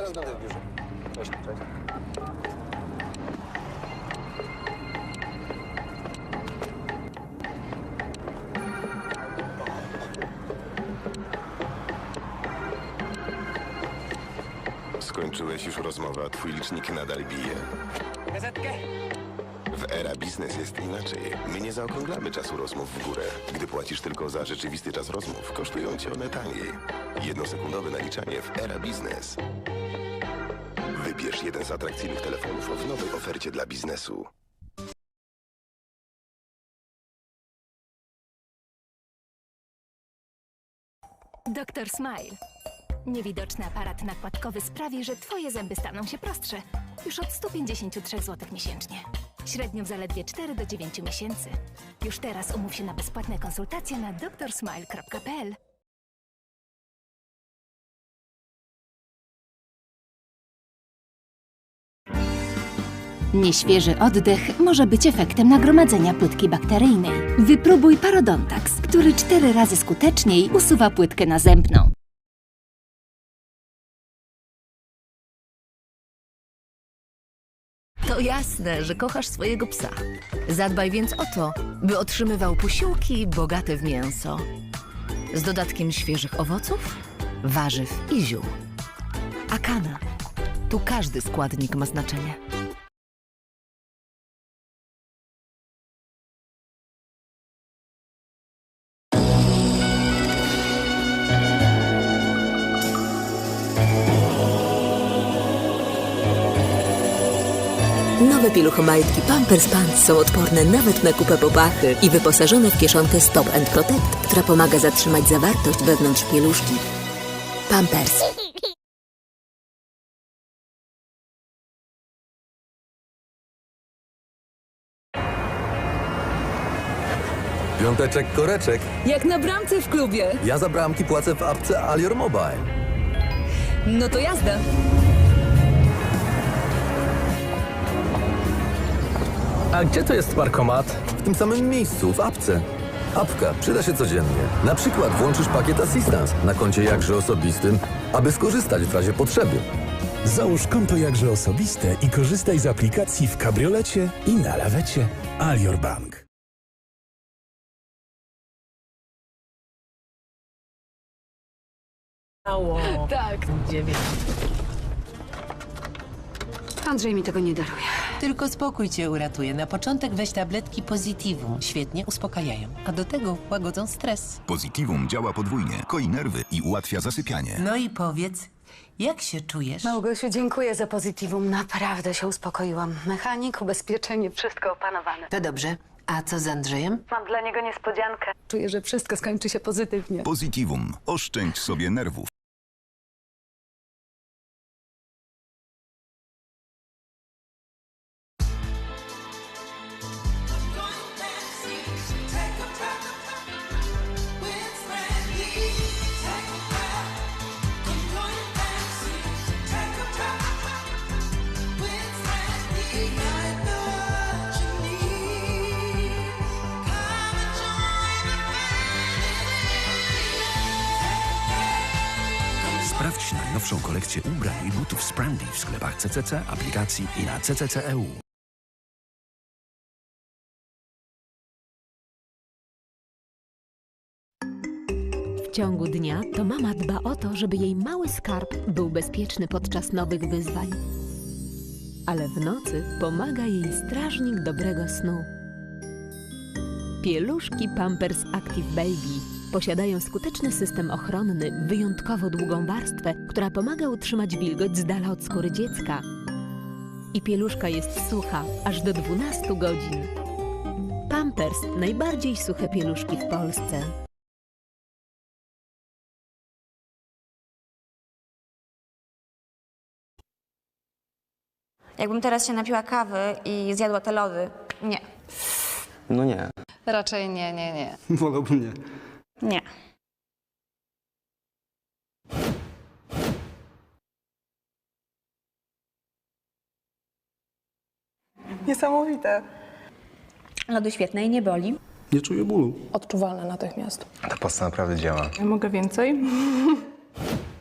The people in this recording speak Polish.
Zaraz będę w biurze. Cześć, cześć. Skończyłeś już rozmowę, a twój licznik nadal bije. Gazetkę? W Era Business jest inaczej. My nie zaokrąglamy czasu rozmów w górę. Gdy płacisz tylko za rzeczywisty czas rozmów, kosztują cię one taniej. Jednosekundowe naliczanie w Era Business. Wybierz jeden z atrakcyjnych telefonów w nowej ofercie dla biznesu. Doktor Smile. Niewidoczny aparat nakładkowy sprawi, że Twoje zęby staną się prostsze. Już od 153 zł miesięcznie. Średnio w zaledwie 4 do 9 miesięcy. Już teraz umów się na bezpłatne konsultacje na doktorsmile.pl. Nieświeży oddech może być efektem nagromadzenia płytki bakteryjnej. Wypróbuj Parodontax, który cztery razy skuteczniej usuwa płytkę nazębną. To jasne, że kochasz swojego psa. Zadbaj więc o to, by otrzymywał posiłki bogate w mięso. Z dodatkiem świeżych owoców, warzyw i ziół. Akana. Tu każdy składnik ma znaczenie. Nowe pieluchomajtki Pampers Pants są odporne nawet na kupę popachy i wyposażone w kieszonkę Stop and Protect, która pomaga zatrzymać zawartość wewnątrz pieluszki. Pampers. Piąteczek koreczek. Jak na bramce w klubie. Ja za bramki płacę w apce Alior Mobile. No to jazda. A gdzie to jest parkomat? W tym samym miejscu, w apce. Apka przyda się codziennie. Na przykład włączysz pakiet Assistance na koncie jakże osobistym, aby skorzystać w razie potrzeby. Załóż konto jakże osobiste i korzystaj z aplikacji w kabriolecie i na lawecie Alior Bank. Tak. Andrzej mi tego nie daruje. Tylko spokój cię uratuje. Na początek weź tabletki Positivum. Świetnie uspokajają. A do tego łagodzą stres. Positivum działa podwójnie, koi nerwy i ułatwia zasypianie. No i powiedz, jak się czujesz? Małgosiu, dziękuję za pozytywum. Naprawdę się uspokoiłam. Mechanik, ubezpieczenie, wszystko opanowane. To dobrze. A co z Andrzejem? Mam dla niego niespodziankę. Czuję, że wszystko skończy się pozytywnie. Positivum. Oszczędź sobie nerwów. Sprawdź najnowszą kolekcję ubrań i butów z Brandy w sklepach CCC, aplikacji i na CCC.eu. W ciągu dnia to mama dba o to, żeby jej mały skarb był bezpieczny podczas nowych wyzwań. Ale w nocy pomaga jej strażnik dobrego snu. Pieluszki Pampers Active Baby posiadają skuteczny system ochronny, wyjątkowo długą warstwę, która pomaga utrzymać wilgoć z dala od skóry dziecka. I pieluszka jest sucha aż do 12 godzin. Pampers najbardziej suche pieluszki w Polsce. Jakbym teraz się napiła kawy i zjadła te lody. Nie. No nie. Raczej nie, nie, nie. Wolałbym nie. Nie. Niesamowite. Lody świetne i nie boli. Nie czuję bólu. Odczuwalne natychmiast. Ta pasta naprawdę działa. Ja mogę więcej?